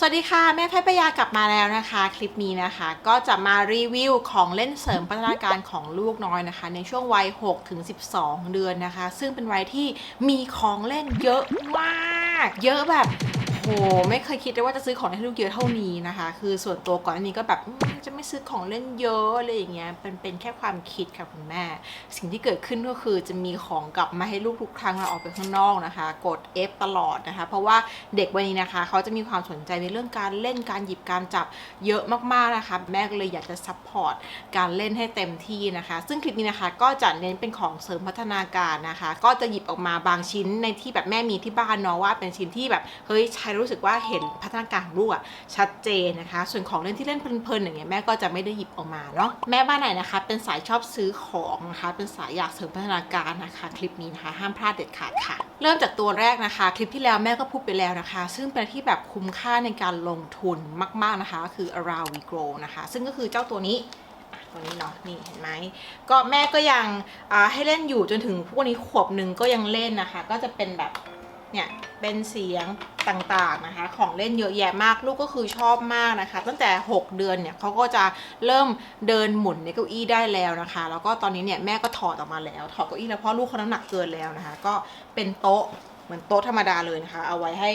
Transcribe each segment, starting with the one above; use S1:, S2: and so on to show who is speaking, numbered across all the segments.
S1: สวัสดีค่ะ แม่แพทย์ปยากลับมาแล้วนะคะ คลิปนี้นะคะ ก็จะมารีวิวของเล่นเสริมพัฒนาการของลูกน้อยนะคะ ในช่วงวัย6ถึง12 เดือนนะคะ ซึ่งเป็นวัยที่มีของเล่นเยอะมาก เยอะแบบ ไม่เคยคิดเลยว่าจะซื้อของเล่นให้ลูกเยอะเท่านี้นะคะ คือส่วนตัวก่อนอันนี้ก็แบบจะไม่ซื้อของเล่นเยอะอะไรอย่างเงี้ยเป็นเป็นแค่ความคิดค่ะคุณแม่ สิ่งที่เกิดขึ้นก็คือจะมีของกลับมาให้ลูกทุกครั้งเราออกไปข้างนอกนะคะ กด F ตลอดนะคะ เพราะว่าเด็กวัยนี้นะคะ เขาจะมีความสนใจในเรื่องการเล่นการหยิบการจับเยอะมากๆนะคะแม่ก็เลยอยากจะซัพพอร์ตการเล่นให้เต็มที่นะคะ ซึ่งคลิปนี้นะคะก็จะเน้นเป็นของเสริมพัฒนาการนะคะ ก็จะหยิบออกมาบางชิ้นในที่แบบแม่มีที่บ้านเนาะว่าเป็นชิ้นที่แบบเฮ้ยใช้รู้สึกว่าเห็นพัฒนาการของลูกอะชัดเจนนะคะ ส่วนของเล่นที่เล่นเพลินๆอย่างเงี้ยแม่ก็จะไม่ได้หยิบออกมาเนาะแม่บ้านไหนนะคะ เป็นสายชอบซื้อของนะคะ เป็นสายอยากเสริมพัฒนาการนะคะ คลิปนี้นะคะห้ามพลาดเด็ดขาดค่ะ เริ่มจากตัวแรกนะคะ คลิปที่แล้วแม่ก็พูดไปแล้วนะคะ ซึ่งเป็นที่แบบคุ้มค่าในการลงทุนมาก ๆนะคะ คือ around we grow นะคะ ซึ่งก็คือเจ้าตัวนี้ตัวนี้เนาะนี่เห็นไหมก็แม่ก็ยังให้เล่นอยู่จนถึงพวกนี้ขวบหนึ่งก็ยังเล่นนะคะ ก็จะเป็นแบบ เนี่ยเป็นเสียงต่างๆนะคะ ของเล่นเยอะแยะมากลูกก็คือชอบมากนะคะ ตั้งแต่ 6 เดือนเนี่ยเขาก็จะเริ่มเดินหมุนในเก้าอี้ได้แล้วนะคะ แล้วก็ตอนนี้เนี่ยแม่ก็ถอดออกมาแล้วถอดเก้าอี้แล้วเพราะลูกเขาน้ำหนักเกินแล้วนะคะ ก็เป็นโต๊ะเหมือนโต๊ะธรรมดาเลยนะคะ เอาไว้ให้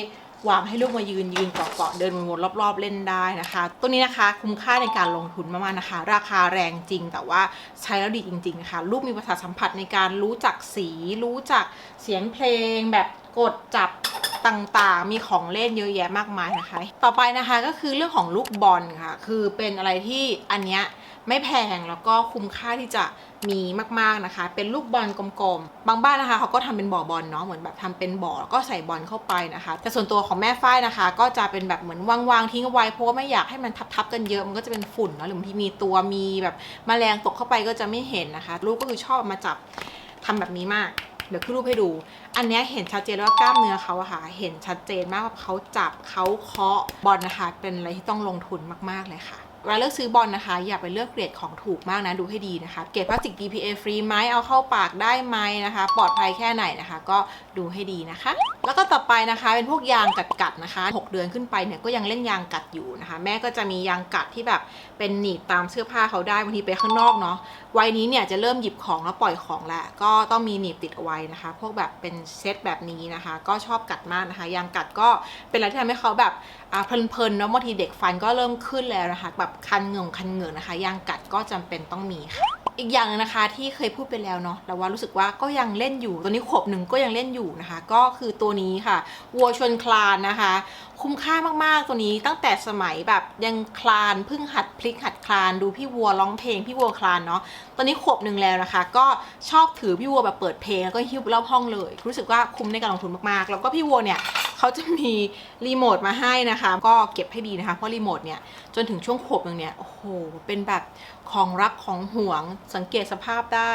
S1: วางให้ลูกมายืนยืนเกาะๆเดินวนๆรอบๆเล่นได้นะคะ ตัวนี้นะคะคุ้มค่าในการลงทุนมากๆนะคะ ราคาแรงจริงแต่ว่าใช้แล้วดีจริงๆนะคะลูกมีประสาทสัมผัสในการรู้จักสี รู้จักเสียงเพลงแบบ กดจับต่างๆ มีของเล่นเยอะแยะมากมายนะคะ ต่อไปนะคะก็คือเรื่องของลูกบอลค่ะ คือเป็นอะไรที่อันเนี้ยไม่แพงแล้วก็คุ้มค่าที่จะมีมากๆนะคะ เป็นลูกบอลกลมๆ บางบ้านนะคะเขาก็ทำเป็นบ่อบอลเนาะ เหมือนแบบทำเป็นบ่อแล้วก็ใส่บอลเข้าไปนะคะ แต่ส่วนตัวของแม่ฝ้ายนะคะ ก็จะเป็นแบบเหมือนวางๆทิ้งไว้เพราะว่าไม่อยากให้มันทับๆกันเยอะมันก็จะเป็นฝุ่นเนาะหรือบางทีมีตัวมีแบบแมลงตกเข้าไปก็จะไม่เห็นนะคะ ลูกก็คือชอบมาจับทำแบบนี้มาก เดี๋ยวขึ้นรูปให้ดู อันนี้เห็นชัดเจนว่ากล้ามเนื้อเขาอะค่ะ เห็นชัดเจนมากว่าเขาจับเขาเคาะบอลนะคะ เป็นอะไรที่ต้องลงทุนมากๆเลยค่ะ เวลาเลือกซื้อบอลนะคะ อย่าไปเลือกเกรดของถูกมากนะดูให้ดีนะคะ เกรดพลาสติก BPA ฟรีไหมเอาเข้าปากได้ไหมนะคะ ปลอดภัยแค่ไหนนะคะ ก็ดูให้ดีนะคะ แล้วก็ต่อไปนะคะเป็นพวกยางกัดๆนะคะ 6 เดือนขึ้นไปเนี่ยก็ยังเล่นยางกัดอยู่นะคะ แม่ก็จะมียางกัดที่แบบเป็นหนีบตามเสื้อผ้าเขาได้บางทีไปข้างนอกเนาะวัยนี้เนี่ยจะเริ่มหยิบของแล้วปล่อยของแล้วก็ต้องมีหนีบติดเอาไว้นะคะ พวกแบบเป็นเซตแบบนี้นะคะ ก็ชอบกัดมากนะคะ ยางกัดก็เป็นอะไรที่ทำให้เขาแบบ อ่าเพลินๆเนาะบางทีเด็กฟันก็เริ่มขึ้นแล้วนะคะแบบคันเงือกคันเงือกนะคะยางกัดก็จำเป็นต้องมีค่ะอีกอย่างหนึงนะคะที่เคยพูดไปแล้วเนาะแต่ว่ารู้สึกว่าก็ยังเล่นอยู่ตัวนี้ขวบหนึ่งก็ยังเล่นอยู่นะคะ ก็คือตัวนี้ค่ะวัวชนคลานนะคะ คุ้มค่ามากๆตัวนี้ตั้งแต่สมัยแบบยังคลานเพิ่งหัดพลิกหัดคลาน ดูพี่วัวร้องเพลงพี่วัวคลานเนาะตอนนี้ขวบหนึ่งแล้วนะคะ ก็ชอบถือพี่วัวแบบเปิดเพลงแล้วก็หิ้วรอบห้องเลย รู้สึกว่าคุ้มในการลงทุนมากๆ แล้วก็พี่วัวเนี่ย เขาจะมีรีโมทมาให้นะคะ ก็เก็บให้ดีนะคะ เพราะรีโมทเนี่ยจนถึงช่วงขวบหนึ่งเนี่ย โอ้โห เป็นแบบของรักของห่วงสังเกตสภาพได้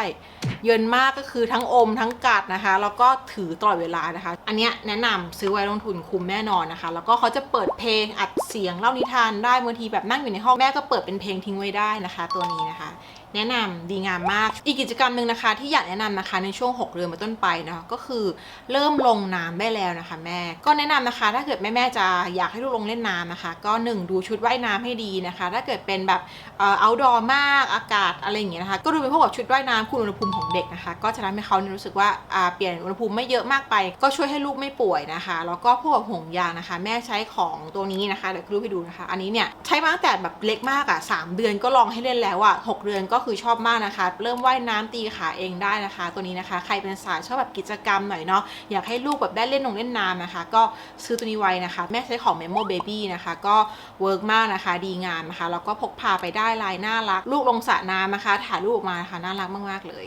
S1: เยินมากก็คือทั้งอมทั้งกัดนะคะ แล้วก็ถือตลอดเวลานะคะ อันเนี้ยแนะนำซื้อไว้ลงทุนคุ้มแน่นอนนะคะ แล้วก็เขาจะเปิดเพลงอัดเสียงเล่านิทานได้บางทีแบบนั่งอยู่ในห้องแม่ก็เปิดเป็นเพลงทิ้งไว้ได้นะคะ ตัวนี้นะคะ แนะนำดีงามมาก อีกกิจกรรมหนึ่งนะคะ ที่อยากแนะนำนะคะในช่วง 6 เดือนเป็นต้นไปนะคะก็คือเริ่มลงน้ำได้แล้วนะคะ แม่ ก็แนะนำนะคะ ถ้าเกิดแม่แม่จะอยากให้ลูกลงเล่นน้ำนะคะ ก็หนึ่งดูชุดว่ายน้ำให้ดีนะคะ ถ้าเกิดเป็นแบบเอ่อ outdoor มากอากาศอะไรอย่างเงี้ยนะคะ ก็ดูเป็นพวกแบบชุดว่ายน้ำคุมอุณหภูมิของเด็กนะคะ ก็จะทำให้เขาเนี่ยรู้สึกว่าอ่าเปลี่ยนอุณหภูมิไม่เยอะมากไป ก็ช่วยให้ลูกไม่ป่วยนะคะ แล้วก็พวกแบบห่วงยางนะคะ แม่ใช้ของตัวนี้นะคะเดี๋ยวครูให้ดูนะคะ อันนี้เนี่ยใช้มาตั้งแต่แบบเล็กมากอะ่ะสามเดือนก็ลองให้เล่นแล้วอะ่ะหกเดือนก็็คือชอบมากนะคะ เริ่มว่ายน้ำตีขาเองได้นะคะ ตัวนี้นะคะ ใครเป็นสายชอบแบบกิจกรรมหน่อยเนาะอยากให้ลูกแบบได้เล่นนงเล่นน้ำนะคะ ก็ซื้อตัวนี้ไว้นะคะ แม่ใช้ของ Memo Baby นะคะ ก็เวิร์กมากนะคะ ดีงามนะคะแล้วก็พกพาไปได้ลายน่ารัก ลูกลงสระน้ำนะคะถ่ายรูปออกมานะคะน่ารักมากๆเลย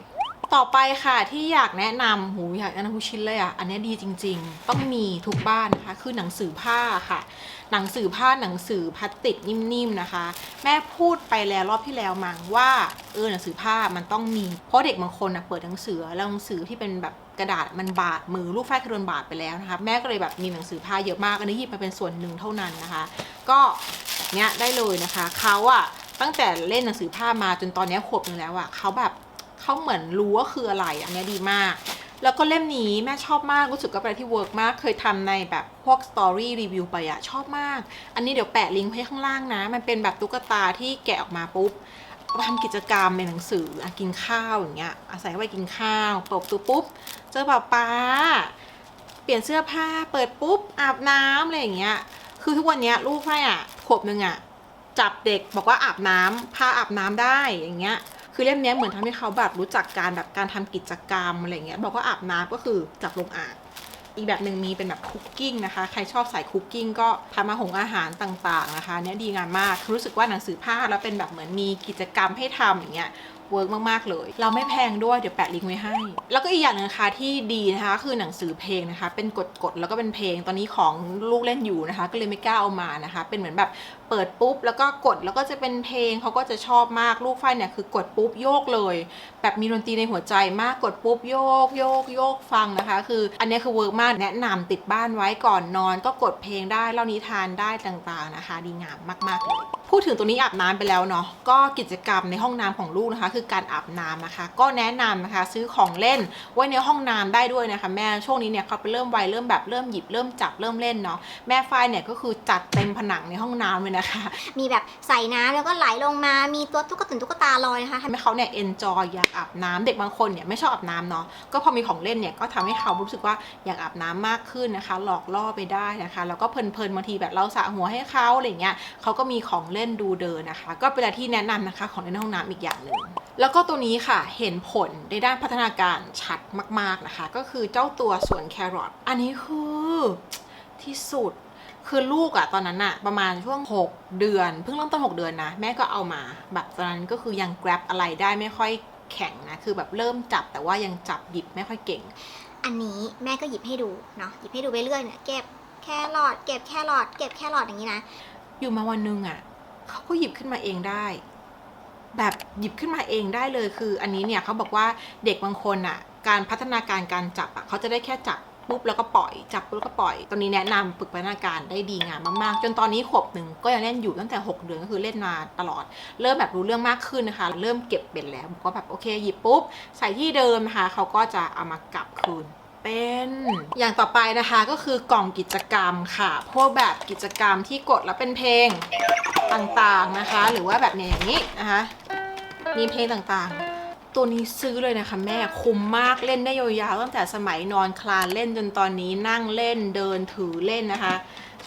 S1: ต่อไปค่ะที่อยากแนะนำหูอยากแนะนำทุกชิ้นเลยอะ อันนี้ดีจริง ๆ ต้องมีทุกบ้านนะคะ คือหนังสือผ้าค่ะ หนังสือผ้าหนังสือพลาสติกนิ่มๆนะคะ แม่พูดไปแล้วรอบที่แล้วมั้งว่าเออหนังสือผ้ามันต้องมี เพราะเด็กบางคนนะเปิดหนังสือแล้วหนังสือที่เป็นแบบกระดาษมันบาดมือลูกฝ้ายเคยโดนบาดไปแล้วนะคะ แม่ก็เลยแบบมีหนังสือผ้าเยอะมากอันนี้หยิบมาเป็นส่วนหนึ่งเท่านั้นนะคะ ก็เนี้ยได้เลยนะคะเขาอะตั้งแต่เล่นหนังสือผ้ามาจนตอนนี้ขวบหนึงแล้วอะเขาแบบ เขาเหมือนรู้ว่าคืออะไร อันนี้ดีมาก แล้วก็เล่มนี้แม่ชอบมาก รู้สึกก็เป็นที่เวิร์กมาก เคยทำในแบบพวกสตอรี่รีวิวไปอะชอบมาก อันนี้เดี๋ยวแปะลิงก์ไว้ข้างล่างนะ มันเป็นแบบตุ๊กตาที่แกะออกมาปุ๊บทำกิจกรรมในหนังสืออกินข้าวอย่างเงี้ย อาศัยไว้กินข้าวเปิดตูปุ๊บ เจอป้าป้า เปลี่ยนเสื้อผ้า เปิดปุ๊บ อาบน้ำอะไรอย่างเงี้ย คือทุกวันเนี้ยลูกไฟอะขวบหนึ่งอะจับเด็กบอกว่าอาบน้ำพาอาบน้ำได้อย่างเงี้ย คือเล่มนี้เหมือนทำให้เขาแบบรู้จักการแบบการทำกิจกรรมอะไรเงี้ยบอกว่าอาบน้ำก็คือจับลงอ่างอีกแบบหนึ่งมีเป็นแบบคุกกิ้งนะคะ ใครชอบใส่คุกกิ้งก็ทำมาหงอาหารต่างๆนะคะ เนี้ยดีงามมาก รู้สึกว่าหนังสือผ้าแล้วเป็นแบบเหมือนมีกิจกรรมให้ทำอย่างเงี้ย เวิร์กมากๆเลย เราไม่แพงด้วยเดี๋ยวแปะลิงก์ไว้ให้ แล้วก็อีกอย่างหนึงนะคะที่ดีนะคะคือหนังสือเพลงนะคะ เป็นกดๆแล้วก็เป็นเพลงตอนนี้ของลูกเล่นอยู่นะคะ ก็เลยไม่กล้าเอามานะคะ เป็นเหมือนแบบเปิดปุ๊บแล้วก็กดแล้วก็จะเป็นเพลงเขาก็จะชอบมากลูกไฟเนี่ยคือกดปุ๊บโยกเลย แบบมีดนตรีในหัวใจมากกดปุ๊บโยกโยกโยกฟังนะคะ คืออันนี้คือเวิร์กมากแนะนำติดบ้านไว้ก่อนนอน ก็กดเพลงได้เล่านิทานได้ต่างๆนะคะ ดีงามมากๆเลย พูดถึงตัวนี้อาบน้ำไปแล้วเนาะก็กิจกรรมในห้องน้ำของลูกนะคะ คือการอาบน้ำนะคะ ก็แนะนำนะคะซื้อของเล่นไว้ในห้องน้ำได้ด้วยนะคะ แม่ช่วงนี้เนี่ยเขาไปเริ่มวัยเริ่มแบบเริ่มหยิบเริ่มจับเริ่มเล่นเนาะแม่ฝ้ายเนี่ยก็คือจัดเต็มผนังในห้องน้ำเลยนะคะ
S2: มีแบบใส่น้ำแล้วก็ไหลลงมามีตัวตุ๊กตุนตุ๊กตาลอยนะคะ
S1: ทำให้เขาเนี่ยเอนจอยอยากอาบน้ำเด็กบางคนเนี่ยไม่ชอบอาบน้ำเนาะก็พอมีของเล่นเนี่ยก็ทำให้เขารู้สึกว่าอยากอาบน้ำมากขึ้นนะคะ หลอกล่อไปได้นะคะแล้วก็เพลินๆบางทีแบบเราสระหัวให้เขาอะไรเงี้ยเขาก็มีของเล่นดูเดินนะคะ ก็เป็นอะไรที่แนะนำนะคะ ของเล่นในห้องน้ำอีกอย่างหนึ่งแล้วก็ตัวนี้ค่ะเห็นผลในด้านพัฒนาการชัดมาก ๆนะคะ ก็คือเจ้าตัวสวนแครอทอันนี้คือที่สุดคือลูกอะตอนนั้นอะประมาณช่วง 6 เดือน เพิ่งเริ่มต้น 6 เดือนนะ แม่ก็เอามา แบบตอนนั้นก็คือยัง grab อะไรได้ไม่ค่อยแข็งนะ คือแบบเริ่มจับแต่ว่ายังจับหยิบไม่ค่อยเก่ง
S2: อันนี้แม่ก็หยิบให้ดูเนาะหยิบให้ดูไปเรื่อยเนี่ยเก็บแครอทเก็บแครอทเก็บแครอทอย่างนี้นะ
S1: อยู่มาวันหนึงอะ เขาก็หยิบขึ้นมาเองได้ แบบหยิบขึ้นมาเองได้เลยคือ อันนี้เนี่ยเขาบอกว่าเด็กบางคนอะการพัฒนาการการจับอะเขาจะได้แค่จับปุ๊บแล้วก็ปล่อยจับปุ๊บแล้วก็ปล่อยตอนนี้แนะนำฝึกพัฒนาการได้ดีงามมากๆ จนตอนนี้ขวบหนึ่งก็ยังเล่นอยู่ตั้งแต่ 6 เดือนก็คือเล่นมาตลอด เริ่มแบบรู้เรื่องมากขึ้นนะคะ เริ่มเก็บเป็นแล้วก็แบบโอเคหยิบปุ๊บใส่ที่เดิมนะคะเขาก็จะเอามากลับคืน เป็น อย่างต่อไปนะคะก็คือกล่องกิจกรรมค่ะ พวกแบบกิจกรรมที่กดแล้วเป็นเพลงต่างๆนะคะ หรือว่าแบบเนี่ยอย่างนี้นะคะมีเพลงต่างๆ ตัวนี้ซื้อเลยนะคะแม่คุ้มมากเล่นได้ยาวๆตั้งแต่สมัยนอนคลานเล่นจนตอนนี้นั่งเล่นเดินถือเล่นนะคะ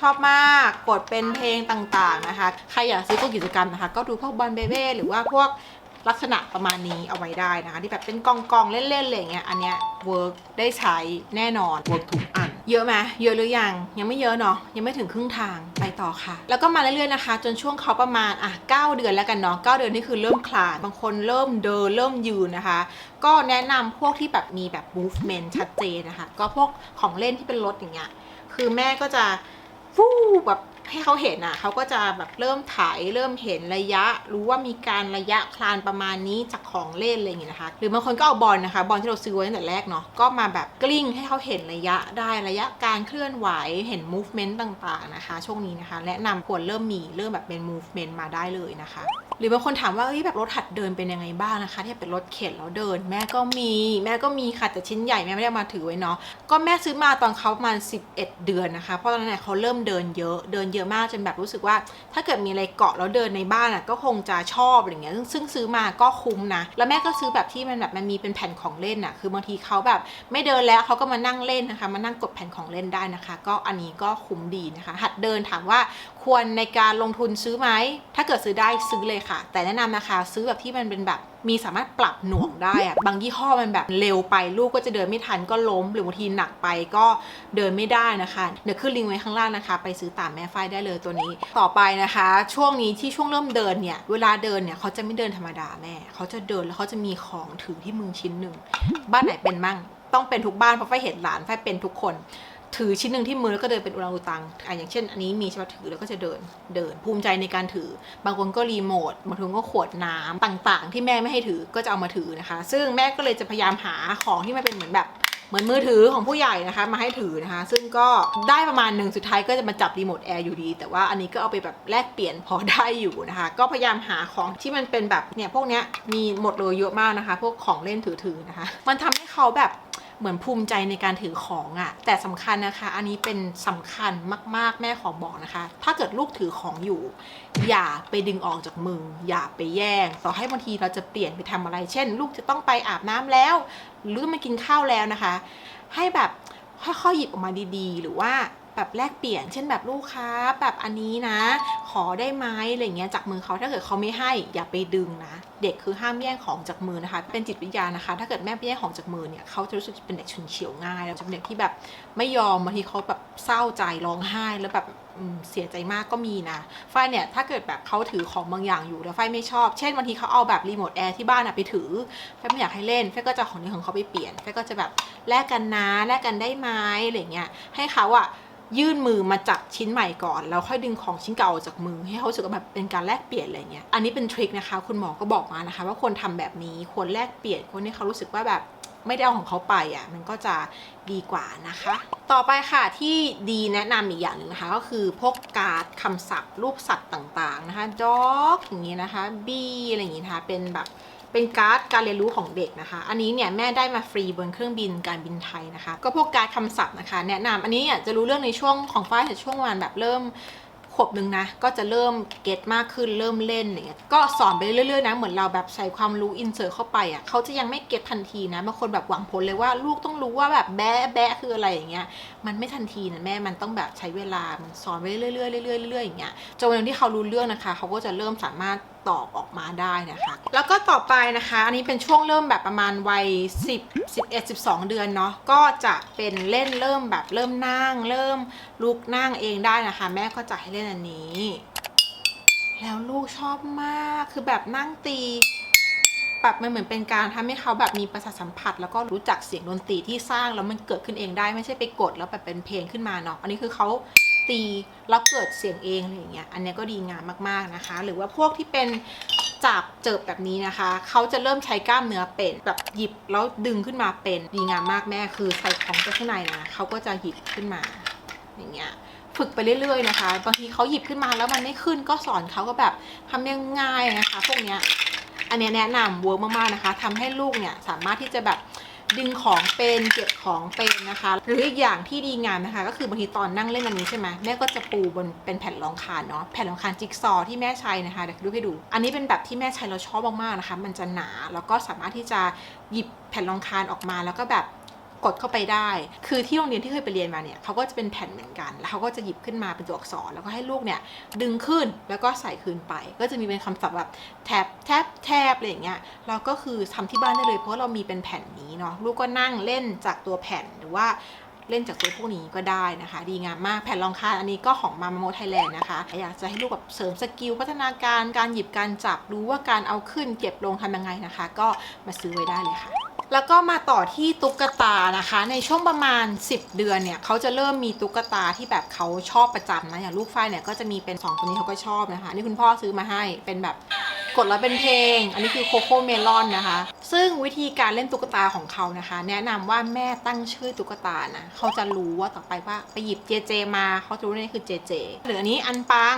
S1: ชอบมากกดเป็นเพลงต่างๆนะคะ ใครอยากซื้อพวกกิจกรรมนะคะ ก็ดูพวกบอลเบเบ้หรือว่าพวก ลักษณะประมาณนี้เอาไว้ได้นะคะ ที่แบบเป็นกองๆเล่นๆอะไรอย่างเงี้ยอันเนี้ยเวิร์กได้ใช้แน่นอนเวิร์กทุกอัน เยอะไหมเยอะหรือยัง ยังไม่เยอะเนาะยังไม่ถึงครึ่งทางไปต่อค่ะ แล้วก็มาเรื่อยๆนะคะ จนช่วงเขาประมาณอะ9เดือนแล้วกันเนาะ9เดือนนี่คือเริ่มคลานบางคนเริ่มเดินเริ่มยืนนะคะ ก็แนะนำพวกที่แบบมีแบบ movement ชัดเจนนะคะ ก็พวกของเล่นที่เป็นรถอย่างเงี้ยคือแม่ก็จะฟู่แบบ ให้เขาเห็นอะเขาก็จะแบบเริ่มถ่ายเริ่มเห็นระยะ รู้ว่ามีการระยะคลานประมาณนี้จากของเล่นอะไรอย่างเงี้ยนะคะ หรือบางคนก็เอาบอลนะคะ บอลที่เราซื้อไว้ตั้งแต่แรกเนาะก็มาแบบกลิ้งให้เขาเห็นระยะได้ระยะการเคลื่อนไหวเห็น movement ต่างๆนะคะ ช่วงนี้นะคะ แนะนำควรเริ่มมีเริ่มแบบเป็น movement มาได้เลยนะคะ หรือบางคนถามว่าเอ้ยแบบรถหัดเดินเป็นยังไงบ้างนะคะ ที่เป็นรถเข็นแล้วเดิน แม่ก็มีแม่ก็มีค่ะแต่ชิ้นใหญ่แม่ไม่ได้มาถือไว้เนาะก็แม่ซื้อมาตอนเขาประมาณ11 เดือนนะคะเพราะตอนนั้นเขาเริ่มเดินเยอะเดินเยอะมากจนแบบรู้สึกว่า ถ้าเกิดมีอะไรเกาะแล้วเดินในบ้านอะก็คงจะชอบอะไรเงี้ยซึ่งซึ่งซื้อมาก็คุ้มนะ แล้วแม่ก็ซื้อแบบที่มันแบบมันมีเป็นแผ่นของเล่นอะคือบางทีเขาแบบไม่เดินแล้วเขาก็มานั่งเล่นนะคะมานั่งกดแผ่นของเล่นได้นะคะ ก็อันนี้ก็คุ้มดีนะคะ หัดเดินถามว่าควรในการลงทุนซื้อไหมถ้าเกิดซื้อได้ซื้อเลยค่ะ แต่แนะนำนะคะซื้อแบบที่มันเป็นแบบ มีสามารถปรับหน่วงได้อะบางยี่ห้อมันแบบเร็วไปลูกก็จะเดินไม่ทันก็ล้ม หรือบางทีหนักไปก็เดินไม่ได้นะคะ เดี๋ยวขึ้นลิงก์ไว้ข้างล่างนะคะ ไปซื้อตามแม่ฝ้ายได้เลยตัวนี้ ต่อไปนะคะ ช่วงนี้ที่ช่วงเริ่มเดินเนี่ย เวลาเดินเนี่ยเขาจะไม่เดินธรรมดาแม่ เขาจะเดินแล้วเขาจะมีของถือที่มือชิ้นหนึ่ง บ้านไหนเป็นมั่ง ต้องเป็นทุกบ้านเพราะฝ้ายเห็นหลานฝ้ายเป็นทุกคน ถือชิ้นหนึ่งที่มือแล้วก็เดินเป็นอุรังอุตังอะอย่างเช่น อันนี้มีใช่ไหมถือแล้วก็จะเดินเดิน ภูมิใจในการถือ บางคนก็รีโมทบางคนก็ขวดน้ำต่างๆ ที่แม่ไม่ให้ถือก็จะเอามาถือนะคะ ซึ่งแม่ก็เลยจะพยายามหาของที่มันเป็นเหมือนแบบเหมือนมือถือของผู้ใหญ่นะคะ มาให้ถือนะคะ ซึ่งก็ได้ประมาณหนึ่งสุดท้ายก็จะมาจับรีโมทแอร์อยู่ดี แต่ว่าอันนี้ก็เอาไปแบบแลกเปลี่ยนพอได้อยู่นะคะ ก็พยายามหาของที่มันเป็นแบบเนี่ยพวกเนี้ยมีหมดเลยเยอะมากนะคะ พวกของเล่นถือๆนะคะ มันทำให้เขาแบบ เหมือนภูมิใจในการถือของอะ่ะ แต่สำคัญนะคะ อันนี้เป็นสำคัญมาก ๆ แม่ขอบอกนะคะ ถ้าเกิดลูกถือของอยู่ อย่าไปดึงออกจากมือ อย่าไปแย่ง ต่อให้บางทีเราจะเปลี่ยนไปทำอะไร เช่น ลูกจะต้องไปอาบน้ำแล้ว หรือมากินข้าวแล้วนะคะ ให้แบบค่อยๆหยิบออกมาดีๆ หรือว่า แบบแลกเปลี่ยน เช่นแบบลูกค้าแบบอันนี้นะ ขอได้ไหมอะไรเงี้ยจากมือเขาถ้าเกิดเขาไม่ให้อย่าไปดึงนะ เด็กคือห้ามแย่งของจากมือนะคะ เป็นจิตวิทยานะคะ ถ้าเกิดแม่ไปแย่งของจากมือเนี่ยเขาจะรู้สึกเป็นเด็กฉุนเฉียวง่ายแล้วจะเป็นเด็กที่แบบไม่ยอมบางทีเขาแบบเศร้าใจร้องไห้แล้วแบบเสียใจมากก็มีนะฝ้ายเนี่ยถ้าเกิดแบบเขาถือของบางอย่างอยู่แล้วฝ้ายไม่ชอบ เช่นบางทีเขาเอาแบบรีโมทแอร์ที่บ้านอะไปถือฝ้ายไม่อยากให้เล่นฝ้ายก็จะของนี้ของเขาไปเปลี่ยนฝ้ายก็จะแบบแลกกันนะแลกกันได้ไหมอะไรเงี้ยให้เขาอะ ยื่นมือมาจับชิ้นใหม่ก่อน แล้วค่อยดึงของชิ้นเก่าออกจากมือ ให้เขาสึกว่าแบบเป็นการแลกเปลี่ยนอะไรเงี้ยอันนี้เป็นทริคนะคะ คุณหมอก็บอกมานะคะ ว่าควรทำแบบนี้ควรแลกเปลี่ยนควรให้เขารู้สึกว่าแบบไม่ได้เอาของเขาไปอะมันก็จะดีกว่านะคะ ต่อไปค่ะที่ดีแนะนำอีกอย่างหนึ่งนะคะ ก็คือพกการ์ดคำศัพท์ รูปสัตว์ต่างๆนะคะ dog อย่างนี้นะคะ bee อะไรอย่างนี้นะคะเป็นแบบ เป็นการ์ดการเรียนรู้ของเด็กนะคะ อันนี้เนี่ยแม่ได้มาฟรีบนเครื่องบินการบินไทยนะคะ ก็พวกการ์ดคำศัพท์นะคะ แนะนำอันนี้เนี่ยจะรู้เรื่องในช่วงของฝ้ายแต่ช่วงประมาณแบบเริ่มขวบหนึ่งนะก็จะเริ่มเก็ตมากขึ้นเริ่มเล่นอย่างเงี้ยก็สอนไปเรื่อยๆนะเหมือนเราแบบใส่ความรู้อินเสิร์ตเข้าไปอะเขาจะยังไม่เก็ตทันทีนะบางคนแบบหวังผลเลยว่าลูกต้องรู้ว่าแบบแบะแบะคืออะไรอย่างเงี้ยมันไม่ทันทีนะแม่มันต้องแบบใช้เวลามันสอนไปเรื่อยๆเรื่อยๆเรื่อยๆอย่างเงี้ยจนวันที่เขารู้เรื่องนะคะเขาก็จะเริ่มสามารถ ตอบออกมาได้นะคะ แล้วก็ต่อไปนะคะ อันนี้เป็นช่วงเริ่มแบบประมาณวัย 10 11 12 เดือนเนาะก็จะเป็นเล่นเริ่มแบบเริ่มนั่ง เริ่มลุกนั่งเองได้นะคะ แม่ก็จะให้เล่นอันนี้ แล้วลูกชอบมากคือแบบนั่งตีแบบมันเหมือนเป็นการทำให้เขาแบบมีประสาทสัมผัส แล้วก็รู้จักเสียงดนตรีที่สร้างแล้วมันเกิดขึ้นเองได้ไม่ใช่ไปกดแล้วแบบเป็นเพลงขึ้นมาเนาะอันนี้คือเขา ตีแล้วเกิดเสียงเองอะไรอย่างเงี้ยอันนี้ก็ดีงามมากๆนะคะ หรือว่าพวกที่เป็นจับเจิบแบบนี้นะคะ เขาจะเริ่มใช้กล้ามเนื้อเป็นแบบหยิบแล้วดึงขึ้นมาเป็นดีงามมากแม่คือใส่ของไปข้างในนะเขาก็จะหยิบขึ้นมาอย่างเงี้ยฝึกไปเรื่อยๆนะคะ บางทีเขาหยิบขึ้นมาแล้วมันไม่ขึ้นก็สอนเขาก็แบบทำยังไงนะคะ พวกเนี้ยอันนี้แนะนำเวิร์กมากๆนะคะทำให้ลูกเนี่ยสามารถที่จะแบบ ดึงของเป็นเก็บของเป็นนะคะ หรืออีกอย่างที่ดีงามนะคะ ก็คือบางทีตอนนั่งเล่นอันนี้ใช่ไหมแม่ก็จะปูบนเป็นแผ่นรองคานเนาะแผ่นรองคานจิ๊กซอว์ที่แม่ใช้นะคะเดี๋ยวดูให้ดู อันนี้เป็นแบบที่แม่ใช้เราชอบมากๆนะคะ มันจะหนาแล้วก็สามารถที่จะหยิบแผ่นรองคานออกมาแล้วก็แบบ กดเข้าไปได้ คือที่โรงเรียนที่เคยไปเรียนมาเนี่ยเขาก็จะเป็นแผ่นเหมือนกัน แล้วเขาก็จะหยิบขึ้นมาเป็นตัวอักษร แล้วก็ให้ลูกเนี่ยดึงขึ้นแล้วก็ใส่คืนไป ก็จะมีเป็นคำศัพท์แบบแท็บแท็บแท็บอะไรอย่างเงี้ยเราก็คือทำที่บ้านได้เลย เพราะเรามีเป็นแผ่นนี้เนาะลูกก็นั่งเล่นจากตัวแผ่นหรือว่าเล่นจากตัวพวกนี้ก็ได้นะคะ ดีงามมากแผ่นรองคานอันนี้ก็ของมา m มโมไทยแลนด์นะคะ อยากจะให้ลูกแบบเสริมสกิลพัฒนาการการหยิบการจับรู้ว่าการเอาขึ้นเก็บลงทำยังไงนะคะ ก็มาซื้อไว้ได้เลยค่ะ แล้วก็มาต่อที่ตุ๊กตานะคะ ในช่วงประมาณ 10 เดือนเนี่ยเขาจะเริ่มมีตุ๊กตาที่แบบเขาชอบประจำนะอย่างลูกฝ้ายเนี่ยก็จะมีเป็น2ตัวนี้เขาก็ชอบนะคะนี่คุณพ่อซื้อมาให้เป็นแบบกดแล้วเป็นเพลง อันนี้คือโคโค่เมลอนนะคะ ซึ่งวิธีการเล่นตุ๊กตาของเขานะคะ แนะนำว่าแม่ตั้งชื่อตุ๊กตานะเขาจะรู้ว่าต่อไปว่าไปหยิบเจเจมาเขาจะรู้ว่านี่คือเจเจหรืออันนี้อันปัง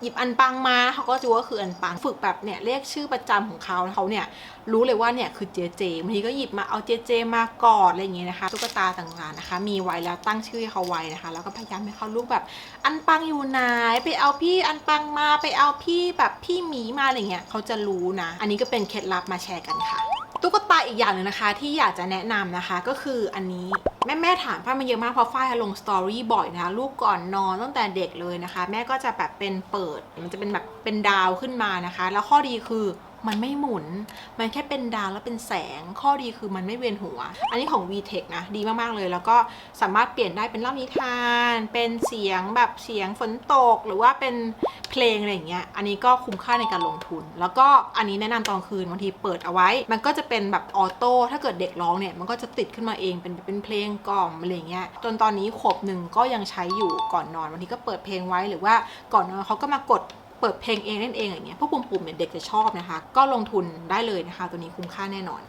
S1: หยิบอันปังมาเขาก็จะว่าคืออันปังฝึกแบบเนี่ยเรียกชื่อประจำของเขาเขาเนี่ยรู้เลยว่าเนี่ยคือเจเจบางทีก็หยิบมาเอาเจเจมากอดอะไรอย่างเงี้ยนะคะตุ๊กตาต่างๆนะคะ มีไว้แล้วตั้งชื่อเขาไว้นะคะ แล้วก็พยายามให้เขาลูกแบบอันปังอยู่ไหนไปเอาพี่อันปังมาไปเอาพี่แบบพี่หมีมาอะไรเงี้ยเขาจะรู้นะ อันนี้ก็เป็นเคล็ดลับมาแชร์กันค่ะ ตุ๊กตาอีกอย่างหนึ่งนะคะ ที่อยากจะแนะนำนะคะ ก็คืออันนี้แม่แม่ถามฝ้ายมาเยอะมากเพราะฝ้ายลงสตอรี่บ่อยนะคะลูกก่อนนอนตั้งแต่เด็กเลยนะคะ แม่ก็จะแบบเป็นเปิด มันจะเป็นแบบเป็นดาวขึ้นมานะคะ แล้วข้อดีคือ มันไม่หมุน มันแค่เป็นดาวแล้วเป็นแสง ข้อดีคือมันไม่เวียนหัว อันนี้ของ VTech นะ ดีมาก ๆ เลย แล้วก็สามารถเปลี่ยนได้เป็นเล่านิทาน เป็นเสียงแบบเสียงฝนตก หรือว่าเป็นเพลงอะไรอย่างเงี้ย อันนี้ก็คุ้มค่าในการลงทุน แล้วก็อันนี้แนะนำตอนคืนบางทีเปิดเอาไว้ มันก็จะเป็นแบบออโต้ ถ้าเกิดเด็กร้องเนี่ย มันก็จะติดขึ้นมาเอง เป็นเป็นเพลงกล่อมอะไรอย่างเงี้ย จนตอนนี้ขวบหนึ่งก็ยังใช้อยู่ก่อนนอนบางทีก็เปิดเพลงไว้ หรือว่าก่อนนอนเขาก็มากด เปิดเพลงเองเล่นเองอย่างเงี้ยพวกปุ่มๆเนี่ยเด็กจะชอบนะคะ ก็ลงทุนได้เลยนะคะ ตัวนี้คุ้มค่าแน่นอน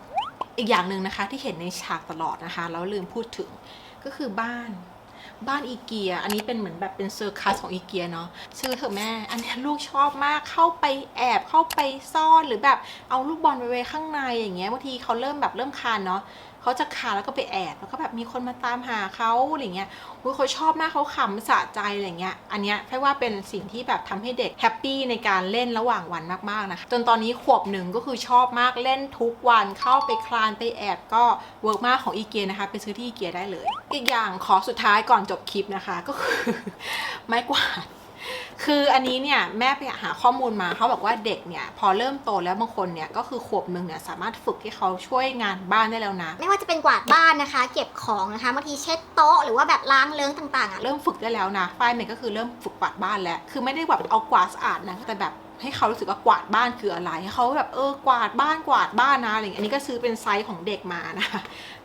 S1: อีกอย่างหนึ่งนะคะที่เห็นในฉากตลอดนะคะแล้วลืมพูดถึงก็คือบ้านบ้านอีเกีย อันนี้เป็นเหมือนแบบเป็นเซอร์คัสของอีเกียเนาะซื้อเถอะแม่ อันนี้ลูกชอบมากเข้าไปแอบเข้าไปซ่อนหรือแบบเอาลูกบอลไปไว้ข้างในอย่างเงี้ยบางทีเขาเริ่มแบบเริ่มคานเนาะ เขาจะคาแล้วก็ไปแอบแล้วก็แบบมีคนมาตามหาเขาอะไรเงี้ยอุ๊ยเขาชอบมากเขาขำสะใจอะไรเงี้ย อันเนี้ยแค่ว่าเป็นสิ่งที่แบบทำให้เด็กแฮปปี้ในการเล่นระหว่างวันมากๆนะคะจนตอนนี้ขวบหนึ่งก็คือชอบมากเล่นทุกวันเข้าไปคลานไปแอบก็เวิร์กมากของอีเกียนะคะไปซื้อที่อีเกียได้เลย อีกอย่างขอสุดท้ายก่อนจบคลิปนะคะก็คือไม้กวาด คืออันนี้เนี่ยแม่ไปหาข้อมูลมาเขาบอกว่าเด็กเนี่ยพอเริ่มโตแล้วบางคนเนี่ยก็คือขวบหนึ่งเนี่ยสามารถฝึกให้เขาช่วยงานบ้านได้แล้วนะ
S2: ไม่ว่าจะเป็นกวาดบ้านนะคะ เก็บของนะคะบางทีเช็ดโต๊ะหรือว่าแบบล้างเลิ้งต่างๆอะ
S1: เริ่มฝึกได้แล้วนะฝ้ายเมย์ก็คือเริ่มฝึกกวาดบ้านแล้ว คือไม่ได้แบบเอากวาดสะอาดนะแต่แบบให้เขารู้สึกว่ากวาดบ้านคืออะไรให้เขาแบบเออกวาดบ้านกวาดบ้านนะอะไรอย่างเงี้ยอันนี้ก็ซื้อเป็นไซส์ของเด็กมานะคะ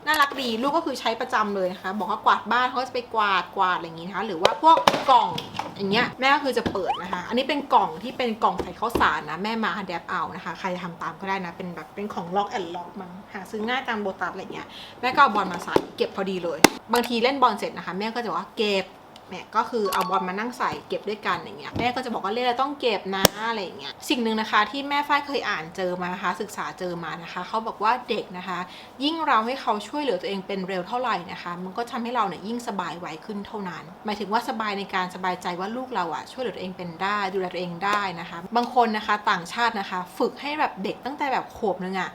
S1: น่ารักดีลูกก็คือใช้ประจำเลยนะคะ บอกว่ากวาดบ้านเขาก็จะไปกวาดกวาดอะไรอย่างงี้นะคะหรือว่าพวกกล่องอย่างเงี้ยแม่ก็คือจะเปิดนะคะ อันนี้เป็นกล่องที่เป็นกล่องใส่ข้าวสารนะ แม่มาแดปเอานะคะ ใครจะทำตามก็ได้นะ เป็นแบบเป็นของล็อกแอนล็อกมั้งหาซื้อง่ายตามโบตัสอะไรเงี้ย แม่ก็เอาบอลมาใส่เก็บพอดีเลย บางทีเล่นบอลเสร็จนะคะ แม่ก็จะว่าเก็บ แม่ก็คือเอาบอลมานั่งใส่เก็บด้วยกันอย่างเงี้ยแม่ก็จะบอกว่าเล่นแล้วต้องเก็บนะอะไรอย่างเงี้ยสิ่งหนึ่งนะคะที่แม่ฝ้ายเคยอ่านเจอมานะคะ ศึกษาเจอมานะคะเขาบอกว่าเด็กนะคะ ยิ่งเราให้เขาช่วยเหลือตัวเองเป็นเร็วเท่าไหร่นะคะ มันก็ทำให้เราเนี่ยยิ่งสบายไวขึ้นเท่านั้น หมายถึงว่าสบายในการสบายใจว่าลูกเราอะช่วยเหลือตัวเองเป็นได้ดูแลตัวเองได้นะคะ บางคนนะคะต่างชาตินะคะ ฝึกให้แบบเด็กตั้งแต่แบบขวบนึงอะ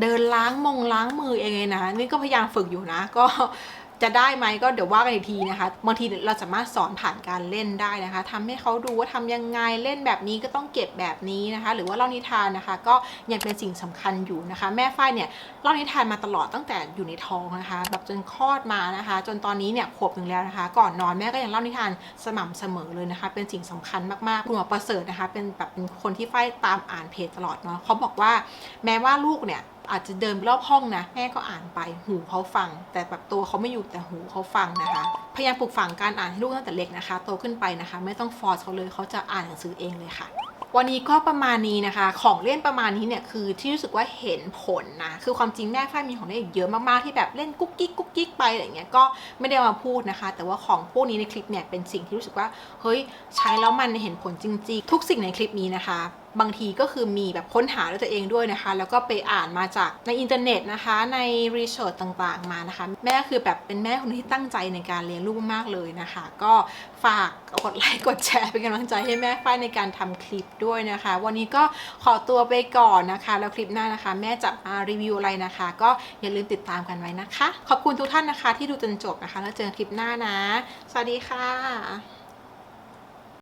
S1: เดินล้างมงล้างมือเองเลยนะ นี่ก็พยายามฝึกอยู่นะ ก็ จะได้ไหมก็เดี๋ยวว่ากันอีกทีนะคะบางทีเราสามารถสอนผ่านการเล่นได้นะคะทำให้เขาดูว่าทำยังไงเล่นแบบนี้ก็ต้องเก็บแบบนี้นะคะ หรือว่าเล่านิทานนะคะ ก็ยังเป็นสิ่งสำคัญอยู่นะคะ แม่ฝ้ายเนี่ยเล่านิทานมาตลอดตั้งแต่อยู่ในท้องนะคะ แบบจนคลอดมานะคะ จนตอนนี้เนี่ยขวบหนึ่งแล้วนะคะ ก่อนนอนแม่ก็ยังเล่านิทานสม่ำเสมอเลยนะคะ เป็นสิ่งสำคัญมากๆคุณหมอประเสริฐนะคะ เป็นแบบเป็นคนที่ฝ้ายตามอ่านเพจตลอดเนาะเขาบอกว่าแม้ว่าลูกเนี่ย อาจจะเดินรอบห้องนะ แม่ก็อ่านไปหูเขาฟัง แต่แบบตัวเขาไม่อยู่แต่หูเขาฟังนะคะ พยายามปลูกฝังการอ่านให้ลูกตั้งแต่เล็กนะคะ โตขึ้นไปนะคะ ไม่ต้องฟอร์สเขาเลยเขาจะอ่านหนังสือเองเลยค่ะวันนี้ก็ประมาณนี้นะคะ ของเล่นประมาณนี้เนี่ยคือที่รู้สึกว่าเห็นผลนะ คือความจริงแม่ฝ้ายมีของเล่นอีกเยอะมากๆที่แบบเล่นกุ๊กกิ๊กกุ๊กกิ๊กไปอะไรเงี้ยก็ไม่ได้มาพูดนะคะ แต่ว่าของพวกนี้ในคลิปเนี่ยเป็นสิ่งที่รู้สึกว่าเฮ้ยใช้แล้วมันเห็นผลจริง ๆ ทุกสิ่งในคลิปนี้นะคะบางทีก็คือมีแบบค้นหาด้วยตัวเองด้วยนะคะ แล้วก็ไปอ่านมาจากในอินเทอร์เน็ตนะคะ ในรีเสิร์ชต่างๆมานะคะ แม่คือแบบเป็นแม่คนที่ตั้งใจในการเลี้ยงลูกมากๆเลยนะคะ ก็ฝากกดไลค์กดแชร์เป็นกำลังใจให้แม่ฝ้ายในการทำคลิปด้วยนะคะ วันนี้ก็ขอตัวไปก่อนนะคะ แล้วคลิปหน้านะคะ แม่จะมารีวิวอะไรนะคะ ก็อย่าลืมติดตามกันไว้นะคะ ขอบคุณทุกท่านนะคะที่ดูจนจบนะคะ แล้วเจอกันคลิปหน้านะ สวัสดีค่ะ